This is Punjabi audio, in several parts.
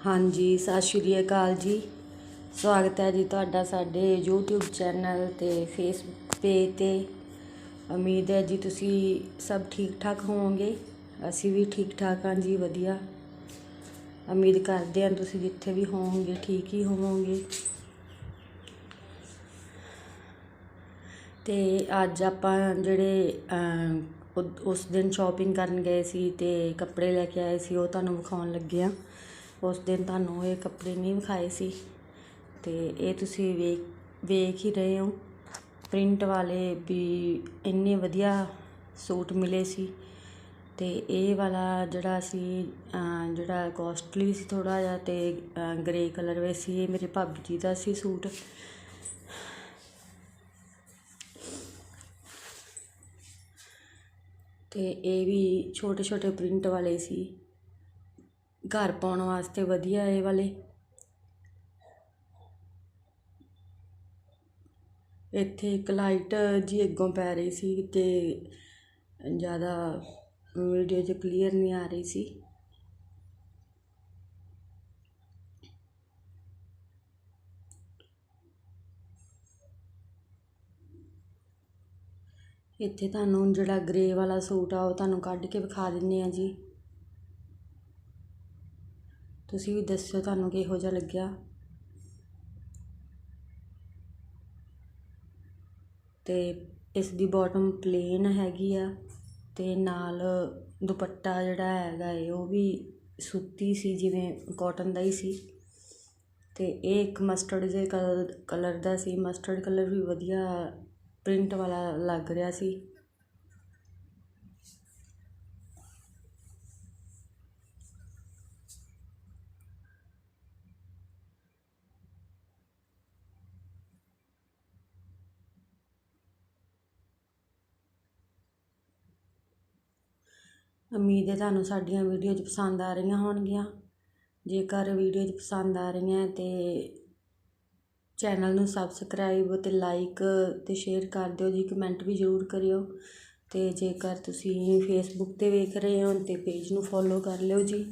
ਹਾਂਜੀ, ਸਤਿ ਸ਼੍ਰੀ ਅਕਾਲ ਜੀ। ਸਵਾਗਤ ਹੈ ਜੀ ਤੁਹਾਡਾ ਸਾਡੇ YouTube ਚੈਨਲ ਤੇ ਫੇਸਬੁੱਕ ਪੇਜ ਤੇ ਉਮੀਦ ਹੈ ਜੀ ਤੁਸੀਂ ਸਭ ਠੀਕ ਠਾਕ ਹੋਵੋਗੇ। ਅਸੀਂ ਵੀ ਠੀਕ ਠਾਕ ਹਾਂ ਜੀ, ਵਧੀਆ। ਉਮੀਦ ਕਰਦੇ ਹਾਂ ਤੁਸੀਂ ਜਿੱਥੇ ਵੀ ਹੋਵੋਗੇ, ਠੀਕ ਹੀ ਹੋਵੋਗੇ। ਤੇ ਅੱਜ ਆਪਾਂ ਜਿਹੜੇ ਉਸ ਦਿਨ ਸ਼ਾਪਿੰਗ ਕਰਨ ਗਏ ਸੀ ਤੇ ਕੱਪੜੇ ਲੈ ਕੇ ਆਏ ਸੀ, ਉਹ ਤੁਹਾਨੂੰ ਵਿਖਾਉਣ ਲੱਗੇ ਆ ਉਸ ਦਿਨ ਤੁਹਾਨੂੰ ਇਹ ਕੱਪੜੇ ਨਹੀਂ ਵਿਖਾਏ ਸੀ। ਅਤੇ ਇਹ ਤੁਸੀਂ ਵੇਖ ਵੇਖ ਹੀ ਰਹੇ ਹੋ। ਪ੍ਰਿੰਟ ਵਾਲੇ ਵੀ ਇੰਨੇ ਵਧੀਆ ਸੂਟ ਮਿਲੇ ਸੀ। ਅਤੇ ਇਹ ਵਾਲਾ ਜਿਹੜਾ ਸੀ ਜਿਹੜਾ ਕੋਸਟਲੀ ਸੀ ਥੋੜ੍ਹਾ ਜਿਹਾ ਅਤੇ ਗ੍ਰੇ ਕਲਰ ਵਿੱਚ ਸੀ, ਇਹ ਮੇਰੇ ਭਾਬੀ ਜੀ ਦਾ ਸੀ ਸੂਟ। ਅਤੇ ਇਹ ਵੀ ਛੋਟੇ ਛੋਟੇ ਪ੍ਰਿੰਟ ਵਾਲੇ ਸੀ। ਘਰ ਪਾਉਣ ਵਾਸਤੇ ਵਧੀਆ ਇਹ ਵਾਲੇ। ਇੱਥੇ ਇੱਕ ਲਾਈਟ ਜੀ ਅੱਗੋਂ ਪੈ ਰਹੀ ਸੀ ਤੇ ਜ਼ਿਆਦਾ ਵੀਡੀਓ 'ਚ ਕਲੀਅਰ ਨਹੀਂ ਆ ਰਹੀ ਸੀ। ਇੱਥੇ ਤੁਹਾਨੂੰ ਜਿਹੜਾ ਗ੍ਰੇ ਵਾਲਾ ਸੂਟ ਆ ਉਹ ਤੁਹਾਨੂੰ ਕੱਢ ਕੇ ਵਿਖਾ ਦਿੰਨੇ ਆ ਜੀ। ਤੁਸੀਂ ਵੀ ਦੱਸਿਓ ਤੁਹਾਨੂੰ ਕਿਹੋ ਜਿਹਾ ਲੱਗਿਆ। ਅਤੇ ਇਸ ਦੀ ਬੋਟਮ ਪਲੇਨ ਹੈਗੀ ਆ ਅਤੇ ਨਾਲ ਦੁਪੱਟਾ ਜਿਹੜਾ ਹੈਗਾ ਏ, ਉਹ ਵੀ ਸੂਤੀ ਸੀ, ਜਿਵੇਂ ਕੋਟਨ ਦਾ ਹੀ ਸੀ। ਅਤੇ ਇਹ ਇੱਕ ਮਸਟਰਡ ਜੇ ਕਲਰ ਦਾ ਸੀ। ਮਸਟਰਡ ਕਲਰ ਵੀ ਵਧੀਆ ਪ੍ਰਿੰਟ ਵਾਲਾ ਲੱਗ ਰਿਹਾ ਸੀ। ਉਮੀਦ ਹੈ ਤੁਹਾਨੂੰ ਸਾਡੀਆਂ ਵੀਡੀਓਜ਼ ਪਸੰਦ ਆ ਰਹੀਆਂ ਹੋਣਗੀਆਂ। ਜੇਕਰ ਵੀਡੀਓਜ਼ ਪਸੰਦ ਆ ਰਹੀਆਂ ਤਾਂ ਚੈਨਲ ਨੂੰ ਸਬਸਕ੍ਰਾਈਬ ਅਤੇ ਲਾਈਕ ਅਤੇ ਸ਼ੇਅਰ ਕਰ ਦਿਓ ਜੀ, ਕਮੈਂਟ ਵੀ ਜ਼ਰੂਰ ਕਰਿਓ। ਅਤੇ ਜੇਕਰ ਤੁਸੀਂ ਫੇਸਬੁੱਕ ਤੇ ਵੇਖ ਰਹੇ ਹੋ ਤਾਂ ਪੇਜ ਨੂੰ ਫੋਲੋ ਕਰ ਲਿਓ ਜੀ।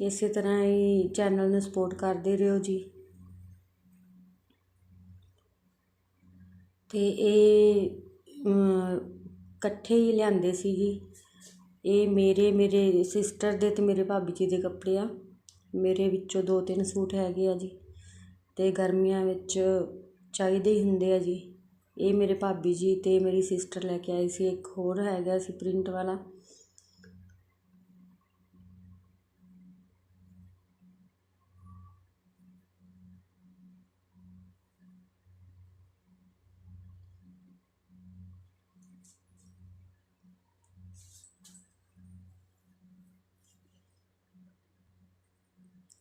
ਇਸੇ ਤਰ੍ਹਾਂ ਹੀ ਚੈਨਲ ਨੂੰ ਸਪੋਰਟ ਕਰਦੇ ਰਹੋ ਜੀ। ਤੇ ਇਹ ਇਕੱਠੇ ਹੀ ਲਿਆਂਦੇ ਸੀ ਜੀ ਇਹ ਮੇਰੇ ਮੇਰੇ ਸਿਸਟਰ ਦੇ ਅਤੇ ਮੇਰੇ ਭਾਬੀ ਜੀ ਦੇ ਕੱਪੜੇ ਆ। ਮੇਰੇ ਵਿੱਚੋਂ ਦੋ ਤਿੰਨ ਸੂਟ ਹੈਗੇ ਆ ਜੀ। ਅਤੇ ਗਰਮੀਆਂ ਵਿੱਚ ਚਾਹੀਦੇ ਹੀ ਹੁੰਦੇ ਆ ਜੀ। ਇਹ ਮੇਰੇ ਭਾਬੀ ਜੀ ਅਤੇ ਮੇਰੀ ਸਿਸਟਰ ਲੈ ਕੇ ਆਏ ਸੀ। ਇੱਕ ਹੋਰ ਹੈਗਾ ਸੀ ਪ੍ਰਿੰਟ ਵਾਲਾ।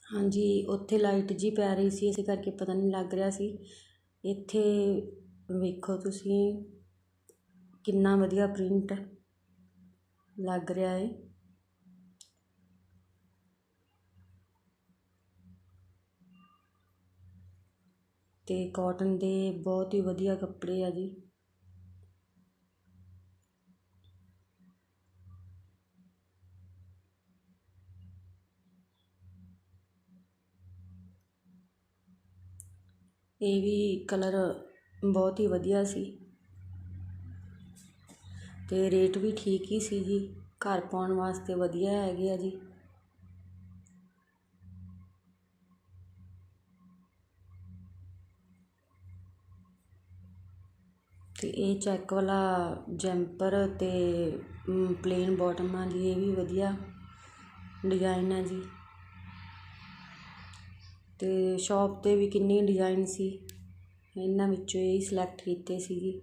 ਹਾਂਜੀ, ਉੱਥੇ ਲਾਈਟ ਜਿਹੀ ਪੈ ਰਹੀ ਸੀ, ਇਸੇ ਕਰਕੇ ਪਤਾ ਨਹੀਂ ਲੱਗ ਰਿਹਾ ਸੀ। ਇੱਥੇ ਵੇਖੋ ਤੁਸੀਂ, ਕਿੰਨਾ ਵਧੀਆ ਪ੍ਰਿੰਟ ਲੱਗ ਰਿਹਾ ਹੈ ਅਤੇ ਕੋਟਨ ਦੇ ਬਹੁਤ ਹੀ ਵਧੀਆ ਕੱਪੜੇ ਆ ਜੀ। ਇਹ ਵੀ ਕਲਰ ਬਹੁਤ ਹੀ ਵਧੀਆ ਸੀ। ਅਤੇ ਰੇਟ ਵੀ ਠੀਕ ਹੀ ਸੀ ਜੀ। ਘਰ ਪਾਉਣ ਵਾਸਤੇ ਵਧੀਆ ਹੈਗੇ ਆ ਜੀ। ਅਤੇ ਇਹ ਚੈੱਕ ਵਾਲਾ ਜੈਂਪਰ ਅਤੇ ਪਲੇਨ ਬੋਟਮ ਆ ਜੀ ਇਹ ਵੀ ਵਧੀਆ ਡਿਜ਼ਾਇਨ ਹੈ ਜੀ। ਅਤੇ ਸ਼ੋਪ ਤੇ ਵੀ ਕਿੰਨੇ ਡਿਜ਼ਾਇਨ ਸੀ। ਇਹਨਾਂ ਵਿੱਚੋਂ ਇਹ ਸਲੈਕਟ ਕੀਤੇ ਸੀਗੇ।